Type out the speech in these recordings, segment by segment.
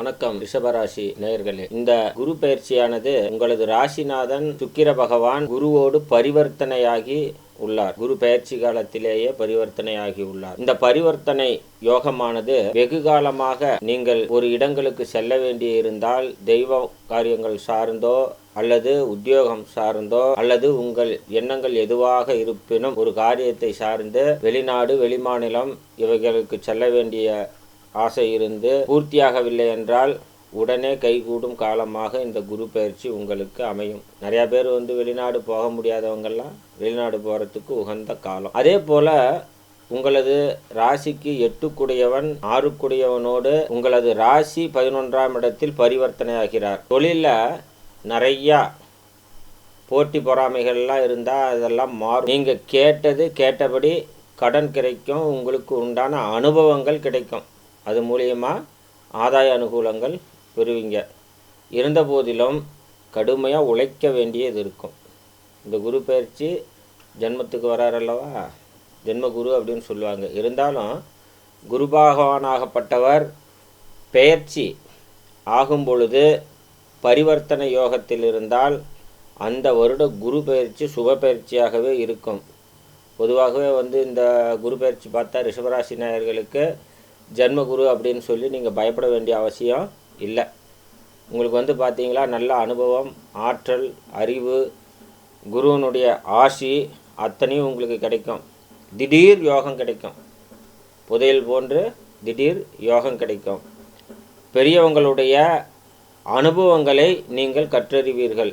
வணக்கம் ரிஷபராசி நேயர்களே. இந்த குரு பயிற்சியானது உங்களது ராசிநாதன் சுக்கிர பகவான் குருவோடு பரிவர்த்தனையாகி உள்ளார். குரு பயிற்சி காலத்திலேயே பரிவர்த்தனையாகி உள்ளார். இந்த பரிவர்த்தனை யோகமானது வெகு காலமாக நீங்கள் ஒரு இடங்களுக்கு செல்ல வேண்டி இருந்தால் தெய்வ காரியங்கள் சார்ந்தோ அல்லது உத்தியோகம் சார்ந்தோ அல்லது உங்கள் எண்ணங்கள் எதுவாக இருப்பினும் ஒரு காரியத்தை சார்ந்து வெளிநாடு வெளிமாநிலம் இவைகளுக்கு செல்ல வேண்டிய ஆசை இருந்து பூர்த்தியாகவில்லை என்றால் உடனே கைகூடும் காலமாக இந்த குரு பயிற்சி உங்களுக்கு அமையும். நிறையா பேர் வந்து வெளிநாடு போக முடியாதவங்கெல்லாம் வெளிநாடு போகிறதுக்கு உகந்த காலம். அதே போல் உங்களது ராசிக்கு எட்டுக்குடையவன் ஆறுக்குடையவனோடு உங்களது ராசி பதினொன்றாம் இடத்தில் பரிவர்த்தனை ஆகிறார் தொழிலில் நிறையா போட்டி பொறாமைகள்லாம் இருந்தால் அதெல்லாம் மாறும். நீங்கள் கேட்டது கேட்டபடி கடன் கிடைக்கும் உங்களுக்கு உண்டான அனுபவங்கள் கிடைக்கும். அது மூலியமாக ஆதாய அனுகூலங்கள் பெறுவீங்க. இருந்த போதிலும் கடுமையாக உழைக்க வேண்டியது இருக்கும். இந்த குரு பயிற்சி ஜென்மத்துக்கு வரார் அல்லவா? ஜென்ம குரு அப்படின்னு சொல்லுவாங்க. இருந்தாலும் குரு பகவானாகப்பட்டவர் பெயர்ச்சி ஆகும் பொழுது பரிவர்த்தனை யோகத்தில் இருந்தால் அந்த வருட குரு பயிற்சி சுப பயிற்சியாகவே இருக்கும். பொதுவாகவே வந்து இந்த குரு பயிற்சி பார்த்தா ரிஷபராசி நேயர்களுக்கு ஜென்மகுரு அப்படின்னு சொல்லி நீங்கள் பயப்பட வேண்டிய அவசியம் இல்லை. உங்களுக்கு வந்து பார்த்தீங்களா நல்ல அனுபவம் ஆற்றல் அறிவு குருவனுடைய ஆசி அத்தனையும் உங்களுக்கு கிடைக்கும். திடீர் யோகம் கிடைக்கும். புதையல் போன்று திடீர் யோகம் கிடைக்கும். பெரியவங்களுடைய அனுபவங்களை நீங்கள் கற்றறிவீர்கள்.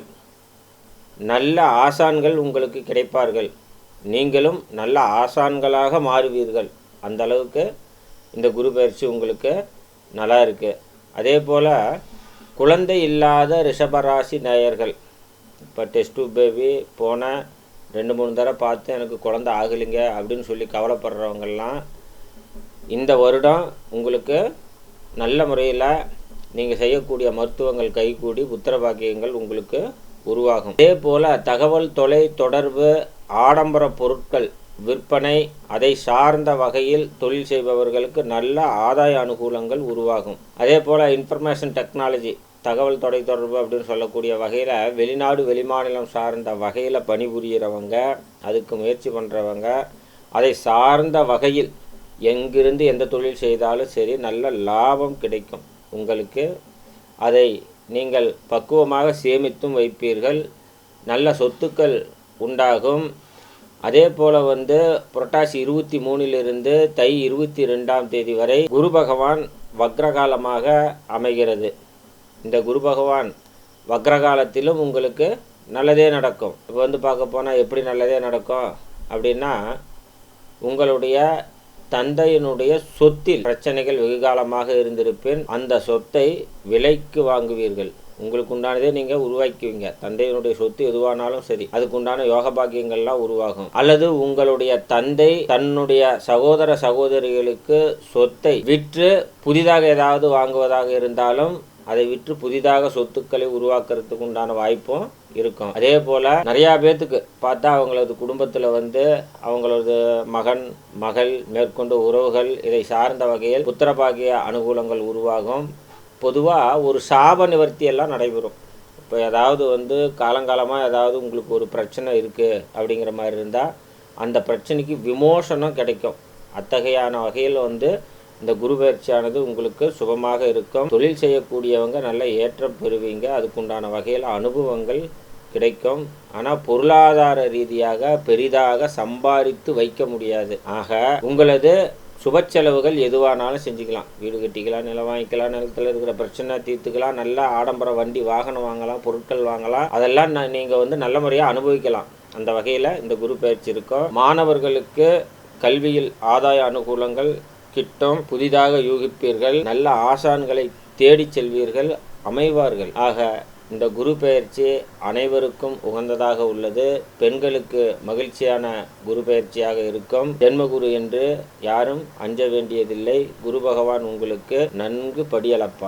நல்ல ஆசான்கள் உங்களுக்கு கிடைப்பார்கள். நீங்களும் நல்ல ஆசான்களாக மாறுவீர்கள். அந்த அளவுக்கு இந்த குரு பயிற்சி உங்களுக்கு நல்லா இருக்குது அதே போல் குழந்தை இல்லாத ரிஷபராசி நேயர்கள் இப்போ டெஸ்ட் பேபி போன ரெண்டு மூணு தடவை பார்த்து எனக்கு குழந்தை ஆகலைங்க அப்படின்னு சொல்லி கவலைப்படுறவங்கெல்லாம் இந்த வருடம் உங்களுக்கு நல்ல முறையில் நீங்கள் செய்யக்கூடிய மருத்துவங்கள் கைகூடி புத்திர பாக்கியங்கள் உங்களுக்கு உருவாகும். அதே போல் தகவல் தொலை தொடர்பு ஆடம்பர பொருட்கள் விற்பனை அதை சார்ந்த வகையில் தொழில் செய்பவர்களுக்கு நல்ல ஆதாய அனுகூலங்கள் உருவாகும். அதே போல் இன்ஃபர்மேஷன் டெக்னாலஜி தகவல் தொடை தொடர்பு அப்படின்னு சொல்லக்கூடிய வகையில் வெளிநாடு வெளிமாநிலம் சார்ந்த வகையில் பணிபுரிகிறவங்க அதுக்கு முயற்சி பண்ணுறவங்க அதை சார்ந்த வகையில் எங்கிருந்து எந்த தொழில் செய்தாலும் சரி நல்ல லாபம் கிடைக்கும். உங்களுக்கு அதை நீங்கள் பக்குவமாக சேமித்தும் வைப்பீர்கள். நல்ல சொத்துக்கள் உண்டாகும். அதே போல் வந்து புரட்டாசி இருபத்தி மூணிலிருந்து தை இருபத்தி ரெண்டாம் தேதி வரை குரு பகவான் வக்ரகாலமாக அமைகிறது. இந்த குரு பகவான் வக்ரகாலத்திலும் உங்களுக்கு நல்லதே நடக்கும். இப்போ வந்து பார்க்க போனால் எப்படி நல்லதே நடக்கும் அப்படின்னா உங்களுடைய தந்தையினுடைய சொத்தில் பிரச்சனைகள் வெகு காலமாக இருந்திருப்பின் அந்த சொத்தை விலைக்கு வாங்குவீர்கள். உங்களுக்கு உண்டானதே நீங்கள் உருவாக்குவீங்க. தந்தையினுடைய சொத்து எதுவானாலும் சரி அதுக்குண்டான யோக பாக்கியங்கள்லாம் உருவாகும். அல்லது உங்களுடைய தந்தை தன்னுடைய சகோதர சகோதரிகளுக்கு சொத்தை விற்று புதிதாக ஏதாவது வாங்குவதாக இருந்தாலும் அதை விற்று புதிதாக சொத்துக்களை உருவாக்குறதுக்கு உண்டான வாய்ப்பும் இருக்கும். அதே போல் நிறையா பேர்த்துக்கு பார்த்தா அவங்களது குடும்பத்தில் வந்து அவங்களது மகன் மகள் மேற்கொண்டு உறவுகள் இதை சார்ந்த வகையில் புத்திரபாகிய அனுகூலங்கள் உருவாகும். பொதுவாக ஒரு சாப நிவர்த்தி எல்லாம் நடைபெறும். இப்போ ஏதாவது வந்து காலங்காலமாக ஏதாவது உங்களுக்கு ஒரு பிரச்சனை இருக்குது அப்படிங்கிற மாதிரி இருந்தால் அந்த பிரச்சனைக்கு விமோசனம் கிடைக்கும். அத்தகையான வகையில் வந்து இந்த குரு பயிற்சியானது உங்களுக்கு சுபமாக இருக்கும். தொழில் செய்யக்கூடியவங்க நல்ல ஏற்றம் பெறுவீங்க. அதுக்குண்டான வகையில் அனுபவங்கள் கிடைக்கும். ஆனால் பொருளாதார ரீதியாக பெரிதாக சம்பாதித்து வைக்க முடியாது. ஆக உங்களது சுப செலவுகள் எதுவானாலும் செஞ்சுக்கலாம். வீடு கட்டிக்கலாம் நிலம் வாங்கிக்கலாம் நிலத்தில் இருக்கிற பிரச்சனை தீர்த்துக்கலாம் நல்ல ஆடம்பர வண்டி வாகனம் வாங்கலாம் பொருட்கள் வாங்கலாம். அதெல்லாம் நீங்கள் வந்து நல்ல முறையாக அனுபவிக்கலாம். அந்த வகையில் இந்த குரு பயிற்சி இருக்கும். மாணவர்களுக்கு கல்வியில் ஆதாய அனுகூலங்கள் கிட்டம் புதிதாக யூகிப்பீர்கள். நல்ல ஆசான்களை தேடிச் செல்வீர்கள் அமைவார்கள். ஆக இந்த குரு பெயர்ச்சி அனைவருக்கும் உகந்ததாக உள்ளது. பெண்களுக்கு மகிழ்ச்சியான குரு பெயர்ச்சியாக இருக்கும். ஜென்மகுரு என்று யாரும் அஞ்ச வேண்டியதில்லை. குரு பகவான் உங்களுக்கு நன்கு படியளப்பார்.